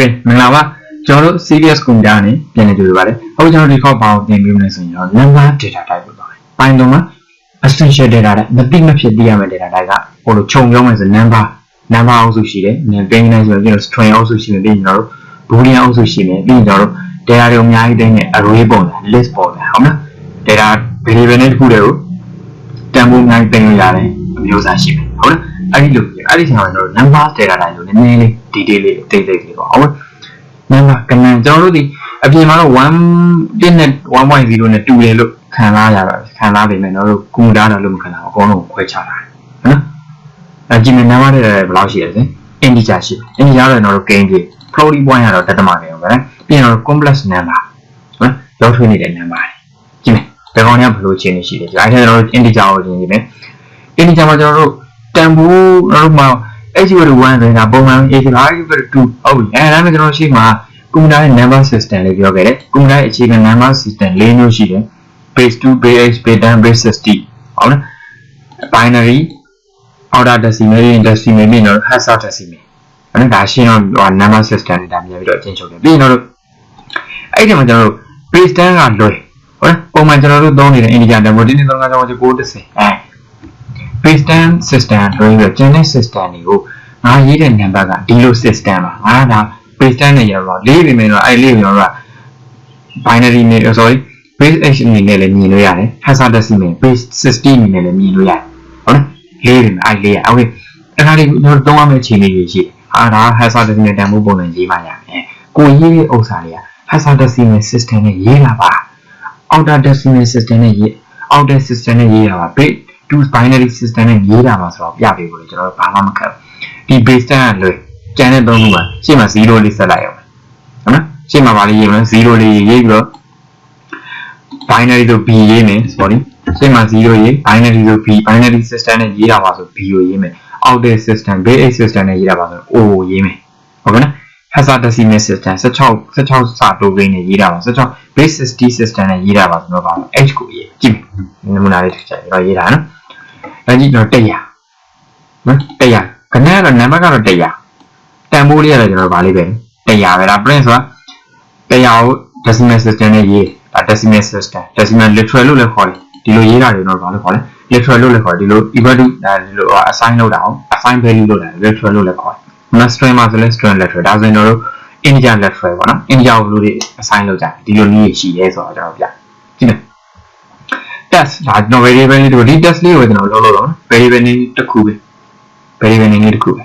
Okay မင်္ဂလာပါကျွန်တော်တို့ serious computer နဲ့ပြန်လည်ကြိုဆိုပါတယ်အခုကျွန်တော်ဒီခေါက်ဘာကိုသင်ပေးမလဲဆိုရင်တော့ number data type ကိုသွားမယ် Python မှာ essential data type မသိမဖြစ်သိရမယ့် data type ကဟိုလိုခြုံပြောမယ်ဆို number number အုပ်စုရှိတယ်။ string နဲ့ဆိုရင်ကျွန်တော် string အုပ်စုရှိမယ်ပြီးရင်ကျွန်တော်တို့ boolean အုပ်စုရှိမယ်ပြီးရင်ကျွန်တော်တို့ data တွေအများကြီးတိုင်းနဲ့ array ပုံစံ list ပုံစံဟုတ်မလား data variable နဲ့တစ်ခုတည်းကိုတန်ဖိုးအများကြီးတင်လို့ရတယ်အမျိုးအစားရှိမယ်ဟုတ်လား အဲ့ဒီလိုအဲ့ဒီချိန်မှာကျွန်တော်တို့ number data type ကိုနည်းနည်းလေး detail လေးတိတ်တိတ်လေးပေါ့ဟုတ်လား number ကနန်ကျွန်တော်တို့ဒီအပြင်မှာတော့1 1နဲ့1.0နဲ့တူတယ်လို့ခံစားရတာခံစားပေမဲ့ကျွန်တော်တို့ကုမ္ပဏီတော့လို့မခံတာအကုန်လုံးခွဲခြားတာဟုတ်နော်အကြည့်မယ် number တွေဘယ်လောက်ရှိရလဲ integer ရှိတယ် integer တော့ကျွန်တော်တို့ gain ပြီ floating point ကတော့တတမပဲဟုတ်ကဲ့ပြီးရင်တော့ complex number ဟုတ်လောက်ထွေးနေတဲ့ number တွေကြည့်မယ်ဒီကောင်ကဘယ်လိုချင်းနေရှိလဲဒီအဲ့ဒါကျွန်တော်တို့ integer ကိုကြည့်မယ် integer မှာကျွန်တော်တို့ တန်ဖိုးကျွန်တော်တို့မှာ h equal to 1ဆိုရင်ဒါပုံမှန် h equal to 2ဟုတ်ပြီအဲဒါနဲ့ကျွန်တော်ရှိမှာကွန်ပျူတာရဲ့ number system လေးပြောခဲ့တယ်ကွန်ပျူတာရဲ့အခြေခံ number system ၄မျိုးရှိတယ် base 2 base 8 base 10 base 60ဟုတ်လား binary outer decimal နဲ့ decimal ပြီးတော့ hexadecimal အဲ့ဒါရှင်းတော့ number system တွေဒါမြင်ပြီးတော့အချင်းချုပ်တယ်ပြီးရင်တော့အဲ့ဒီမှာကျွန်တော်တို့ base 10ကလွယ်ဟုတ်လားပုံမှန်ကျွန်တော်တို့သုံးနေတဲ့ integer number ဒီနေ့သုံးကကြောင်း930အဲ base 10 system လွယ်ပြီးတော့ကျန်တဲ့ system တွေကိုငါရေးတဲ့ number ကဒီလို system ပါငါဒါ base 10နဲ့ရတော့လေးပြီမယ်တော့အဲ့လေးပြီတော့ binary နဲ့ sorry base h အနေနဲ့လည်းမြင်လို့ရတယ် hexadecimal base 60အနေနဲ့လည်းမြင်လို့ရတယ်ဟုတ်လားလေးပြီမယ်အဲ့လေးရ okay အဲ့ဒါလေးကျွန်တော်သုံးရမယ့်အခြေအနေတွေရှိတယ်ဟာဒါ hexadecimal တန်ဖိုးပုံစံရေးမှရမယ်ကိုရေးတဲ့ဥစ္စာတွေက hexadecimal system နဲ့ရေးလာပါ outer decimal system နဲ့ရေး outer system နဲ့ရေးရပါ base to binary system နဲ့ရေးတာပါဆိုတော့ပြပေးဖို့လေကျွန်တော်တို့ဘာမှမခက်ဘူးဒီ base 10ကလွယ်ကျန်တဲ့သုံးခုမှာရှေ့မှာ0လေးဆက်လိုက်အောင်ဟုတ်နော်ရှေ့မှာပါလေးရေးမယ်0လေးရေးပြီးတော့ binary ဆို b ရေးမယ် sorry ရှေ့မှာ0ရေး binary ဆို b binary system နဲ့ရေးတာပါဆို b ကိုရေးမယ် outer system base system နဲ့ရေးတာပါဆို o ကိုရေးမယ်ဟုတ်ကဲ့နော် hexadecimal system 16 16စာတိုးကိန်းနဲ့ရေးတာပါ16 base 60 system နဲ့ရေးတာပါဆိုတော့ပါ h ကိုရေးကြည့်နမူနာလေးတစ်ချက်တော့ရေးတာနော် ဒါကြည့်တော့100နော်100ခဏကတော့ number ကတော့100တန်ဖိုးလေးကတော့ကျွန်တော်ဗာလေးပဲ100ပဲလား print ဆိုတာ100ကို decimal system နဲ့ရေးဒါ decimal system decimal literal လို့လည်းခေါ်တယ်ဒီလိုရေးတာတွေတော့ဗာလို့ခေါ်လဲ literal လို့လည်းခေါ်တယ်ဒီလို equal to ဒါဒီလို assign လုပ်တာအောင် assign value လုပ်တာ literal လို့လည်းခေါ်တယ် string မှာဆိုလဲ string literal ဒါဆိုရင်တို့ integer literal ပေါ့နော် integer ကိုဘယ်လိုတွေ assign လုပ်ကြဒီလိုနည်းရှိရဲဆိုတော့ကျွန်တော်ပြကြည့်မယ် test ဒါကျွန်တော် variable လေးတို့ဒီ test လေးကိုကျွန်တော်လုပ်လို့တော့ variable နည်းတစ်ခုပဲ variable နည်းတစ်ခုပဲ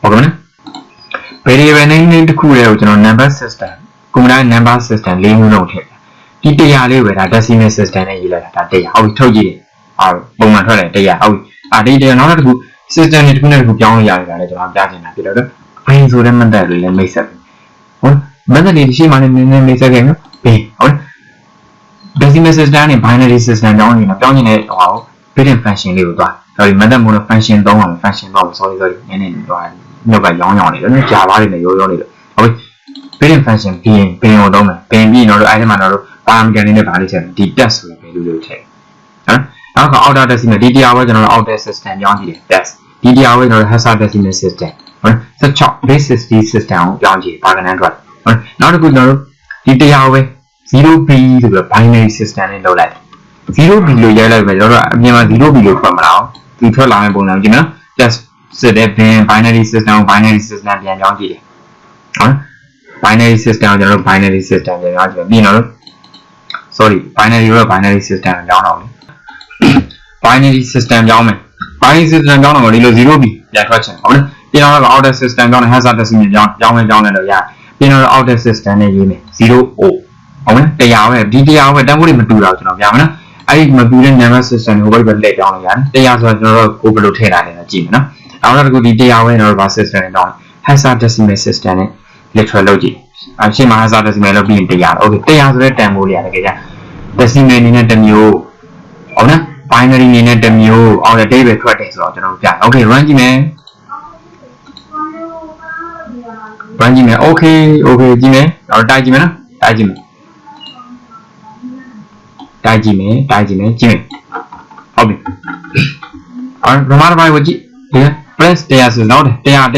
ဟုတ်ကဲ့နော် variable နည်းတစ်ခုလေးကိုကျွန်တော် number system ကွန်ပျူတာ number system လေးမျိုးလုံးထည့်ဒီတရားလေးပဲဒါ decimal system နဲ့ရေးလိုက်တာဒါတရားဟုတ်ပြီထုတ်ကြည့်တယ်အာပုံမှန်ထွက်တယ်တရားဟုတ်ပြီအာဒီတရားနောက်တစ်ခု system တွေတစ်ခုနဲ့တစ်ခုပြောင်းလို့ရတယ်ဒါလည်းကျွန်တော်ကြားချင်တာဖြစ်တော့ brain ဆိုတဲ့ method လေးလည်းမိတ်ဆက်ပြီဟုတ် method တွေရှိမှလည်းနည်းနည်းမိတ်ဆက်ခဲ့နော် brain ဟုတ် decimal system နဲ့ binary system ကြောင်းနေတော့ပြောင်းနေတဲ့ဟို built-in function လေးကိုသွား sorry method မို့လို့ function သုံးအောင် function တော့ sorry sorry နည်းနည်းဟိုညောက်ကရောင်းရောင်းနေတယ်နော်ကြာပါနေတယ်ရိုးရိုးနေတယ်ဟုတ်ပြီ built-in function ပြီးရင် bin ကိုသုံးမယ် bin ပြီးရင်တော့အဲ့ဒီမှာတော့ parameter လေးနဲ့ဗာလေးချက်ဒီ test ဆိုတဲ့ value လေးကိုထည့်နော်နောက်က outer decimal ဒီတရားပဲကျွန်တော်တို့ outer system ပြောင်းကြည့်တယ် test ဒီတရားပဲကျွန်တော်တို့ hexadecimal system ဟုတ်16 base 60 system ကိုပြောင်းကြည့်ပါကနန်းအတွက်ဟုတ်နောက်တစ်ခုကျွန်တော်တို့ဒီတရားပဲ 0b ဆိုပြီး binary system နဲ့လုပ်လိုက်တယ် 0b လို့ရိုက်လိုက်ပဲကျွန်တော်တို့အပြင်မှာ 0b လို့ထွက်မလာအောင်ဒီထွက်လာမယ့်ပုံစံကြည့်နော် just စစ်တဲ့ bin binary system ကို binary system ပြန်ပြောင်းကြည့်တယ်ဟုတ် binary system ကိုကျွန်တော်တို့ binary system ပြန်ပြောင်းကြည့်ပြီးတော့ sorry binary ရော binary system ပြောင်းတော့လေ binary system ပြောင်းမယ် binary system ပြောင်းတော့ဒီလို 0b ပြန်ထွက်ချင်ဟုတ်လားပြီးတော့ outer system ပြောင်းတယ် hexadecimal ပြောင်းပြောင်းမယ်ပြောင်းတယ်လို့ရတယ်ပြီးတော့ outer system နဲ့ရေးမယ် 0o ဟုတ်လားတရားပဲဒီတရားပဲတန်းဖို့တွေမတူတော့ကျွန်တော်ပြမယ်နော်အဲ့ဒီမတူတဲ့ number system ကိုဘယ်ဘက်လှည့်ပြောင်းလို့ရတယ်တရားဆိုတော့ကျွန်တော်တို့ကိုဘယ်လိုထည့်ထားတယ်လဲကြည့်မယ်နော်နောက်တစ်ခုဒီတရားပဲကျွန်တော်တို့ဗာ system နဲ့တောင်း hexadecimal system နဲ့ literal လုပ်ကြည့်အရှင်းမှာ hexadecimal လုပ်ပြီးရင်တရားโอเคတရားဆိုတဲ့တန်ဖိုးတွေရတယ်ကြကြ decimal အနေနဲ့တစ်မျိုးဟုတ်နော် binary အနေနဲ့တစ်မျိုးအော် date ပဲထွက်တယ်ဆိုတော့ကျွန်တော်တို့ပြโอเค run ကြည့်မယ် run ကြည့်မယ် okay okay ကြည့်မယ်တော့တိုက်ကြည့်မယ်နော်တိုက်ကြည့်မယ် တိုက်ကြည့်မယ်တိုက်ကြည့်မယ်ကြည့်မယ်ဟုတ်ပြီအော်ဗမာတစ်ပိုင်းကိုကြည့်ဒီပ friends 100ဆိုတော့100 100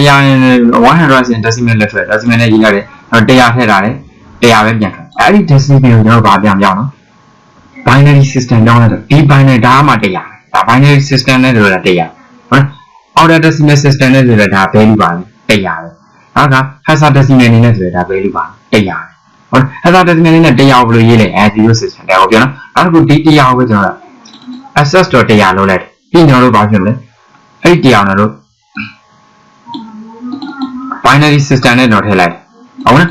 100ဆိုရင် decimal လက်ထွက် decimal နဲ့ရေးရတယ်တော့100ထည့်ထားတယ်100ပဲပြန်ထွက်အဲ့ဒီ decimal ကိုကျွန်တော်ဗာပြန်ပြောင်းနော် binary system ပြောင်းလိုက်တော့ဒီ binary ဒါမှ100ဒါ binary system နဲ့ဆိုတော့100ဟုတ်လား outer decimal system နဲ့ဆိုတော့ဒါ value ပါပဲ100ပဲနောက်က hexadecimal အနေနဲ့ဆိုတော့ဒါ value ပါ100ပဲ ဟုတ်လား hexadecimal အနေနဲ့100ကိုဘယ်လိုရေးလဲအဲ0 system ဒါကိုပြောနော်နောက်တစ်ခုဒီ100ကိုပဲကျွန်တော် access တော့100လုပ်လိုက်တယ်ပြီးကျွန်တော်တို့ဘာဖြစ်မလဲအဲ့ဒီ100ကိုတော့ binary system နဲ့တော့ထည့်လိုက်ဟုတ်လား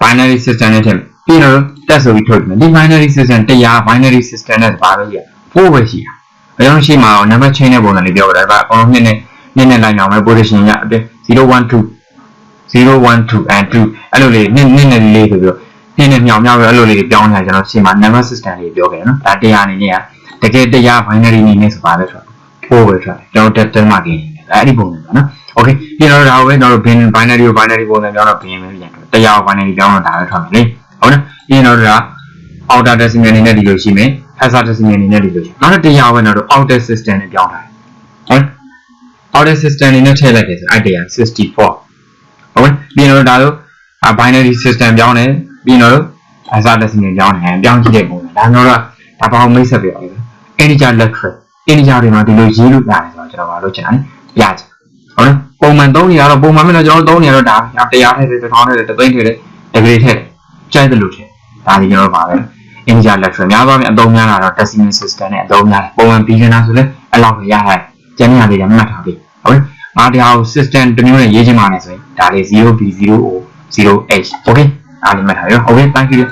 binary system နဲ့ထည့်ပြီးတော့တက်ဆိုပြီးထုတ်တယ်ဒီ binary system 100 binary system နဲ့ဘာပဲကြီးပို့ပဲရှိတာအရင်ရှိမှာတော့ number chain နဲ့ပုံစံလေးပြောကြတယ်ဒါအကောင်လုံးနှစ်နဲ့နှစ်နဲ့လိုက်အောင်ပဲ position ရအပြင်012 012 and 2အဲ့လိုလေးနှစ်နှစ်နဲ့လေးဆိုပြီးတော့ နှစ်နဲ့မြောင်မြောင်ပဲအဲ့လိုလေးပြောင်းနေတာကျွန်တော်ရှင်းမှာ number system လေးပြောခဲ့တယ်နော်ဒါ100အနေနဲ့ကတကယ်တရား binary အနေနဲ့ဆိုပါပဲဆိုတော့ပို့ပဲဆိုတော့ကျွန်တော်တက်တက်မှกินနေတယ်အဲ့ဒီပုံစံပေါ့နော် okay ပြီးတော့ဒါကိုပဲကျွန်တော်တို့ bin binary ကို binary ပုံစံပြောတော့ bin ပဲပြန်တယ်တရားကို binary ပြောင်းတော့ဒါပဲထွက်မယ်လေဟုတ်နော်ပြီးတော့ဒါ outer decimal အနေနဲ့ဒီလိုရှိမယ် hexadecimal အနေနဲ့ဒီလိုရှိနောက်တော့တရားပဲတော့ outer system နဲ့ပြောင်းထားတယ်ဟုတ် outer system အနေနဲ့ထည့်လိုက်တယ်ဆိုအဲ့တရား64ဟုတ်ပြီးတော့ဒါလို့ binary system ပြောင်းတယ် ပြီးတော့ hexadecimal ပြောင်းတယ်ပြောင်းကြည့်တဲ့ပုံစံဒါတော့ဒါပေါင်းမိတ်ဆက်ပြရအောင် integer literal integer တွေမှာဒီလိုရေးလို့ရတယ်ဆိုတော့ကျွန်တော်မလုပ်ချင်တာပြချင်ဟုတ်လားပုံမှန်သုံးနေရတော့ပုံမှန်မဲ့တော့ကျွန်တော်သုံးနေရတော့ဒါတရားထည့်တယ်တစ်ထောင်ထည့်တယ်တစ်သိန်းထည့်တယ် degree ထည့်တယ်ကြိုက်တယ်လို့ထည့်ဒါဒီကျွန်တော်ပါပဲ integer literal များသွားပြီအသုံးများတာတော့ decimal system နဲ့အသုံးများတယ်ပုံမှန် beginner ဆိုလဲအဲ့လောက်ပဲရရတယ်ကျန်နေရလေးတွေမှတ်ထားပြီဟုတ်ငါတရားကို system တစ်မျိုးနဲ့ရေးချင်ပါနဲ့ဆိုရင်ဒါလေး 0b0o 0h okay အားလေးမှတ်ထားရော okay thank you